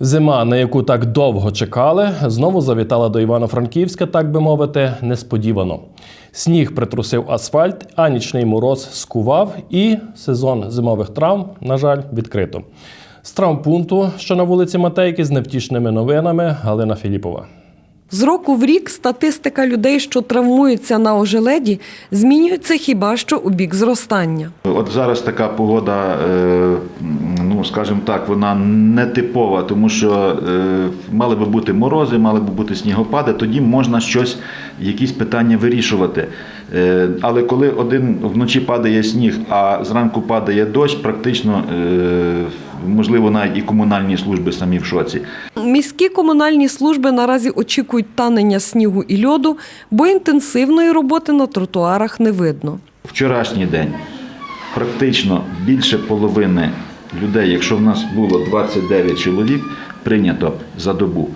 Зима, на яку так довго чекали, знову завітала до Івано-Франківська, так би мовити, несподівано. Сніг притрусив асфальт, а нічний мороз скував, і сезон зимових травм, на жаль, відкрито. З травмпункту, що на вулиці Матейки, з невтішними новинами Галина Філіпова. З року в рік статистика людей, що травмуються на ожеледі, змінюється хіба що у бік зростання. От зараз така погода, е, ну скажімо так, вона не типова, тому що е, мали би бути морози, мали би бути снігопади, тоді можна щось, якісь питання вирішувати. Е, Але коли один вночі падає сніг, а зранку падає дощ, практично е, можливо навіть і комунальні служби самі в шоці. Міські комунальні служби наразі очікують танення снігу і льоду, бо інтенсивної роботи на тротуарах не видно. Вчорашній день практично більше половини людей, якщо в нас було 29 чоловік, прийнято за добу,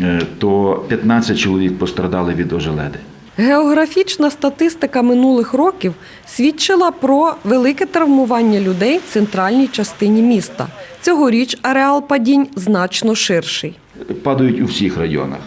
е, то 15 чоловік пострадали від ожеледи. Географічна статистика минулих років свідчила про велике травмування людей в центральній частині міста. Цьогоріч ареал падінь значно ширший. Падають у всіх районах.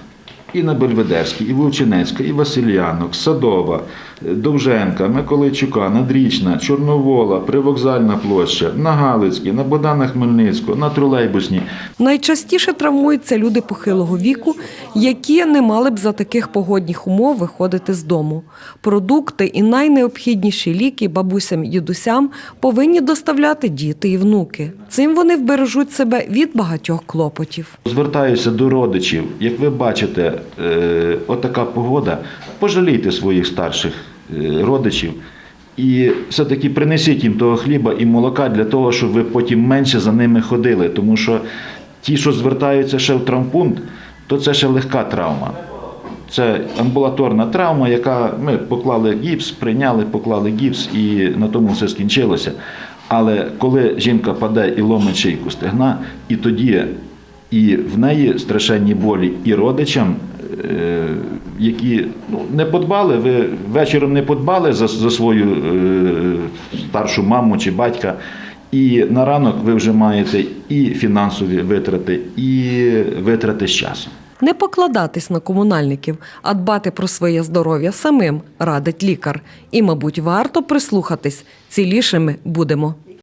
І на Бельведерській, і Вовчинецька, і Василянок, Садова, Довженка, Миколайчука, Надрічна, Чорновола, Привокзальна площа, на Галицькій, на Богдана Хмельницького, на Тролейбусній. Найчастіше травмуються люди похилого віку, які не мали б за таких погодних умов виходити з дому. Продукти і найнеобхідніші ліки бабусям і дідусям повинні доставляти діти і внуки. Цим вони вбережуть себе від багатьох клопотів. Звертаюся до родичів. Як ви бачите, е, отака погода, пожалійте своїх старших е, родичів і все-таки принесіть їм того хліба і молока для того, щоб ви потім менше за ними ходили. Тому що ті, що звертаються ще в травмпункт, то це ще легка травма. Це амбулаторна травма, яка ми поклали гіпс, прийняли, поклали гіпс і на тому все скінчилося. Але коли жінка паде і ломить шийку стегна, і тоді і в неї страшенні болі, і родичам, е, які ну, не подбали, ви вечором не подбали за, за свою е, старшу маму чи батька. І на ранок ви вже маєте і фінансові витрати, і витрати з часом. Не покладатись на комунальників, а дбати про своє здоров'я самим радить лікар. І, мабуть, варто прислухатись цілішими будемо.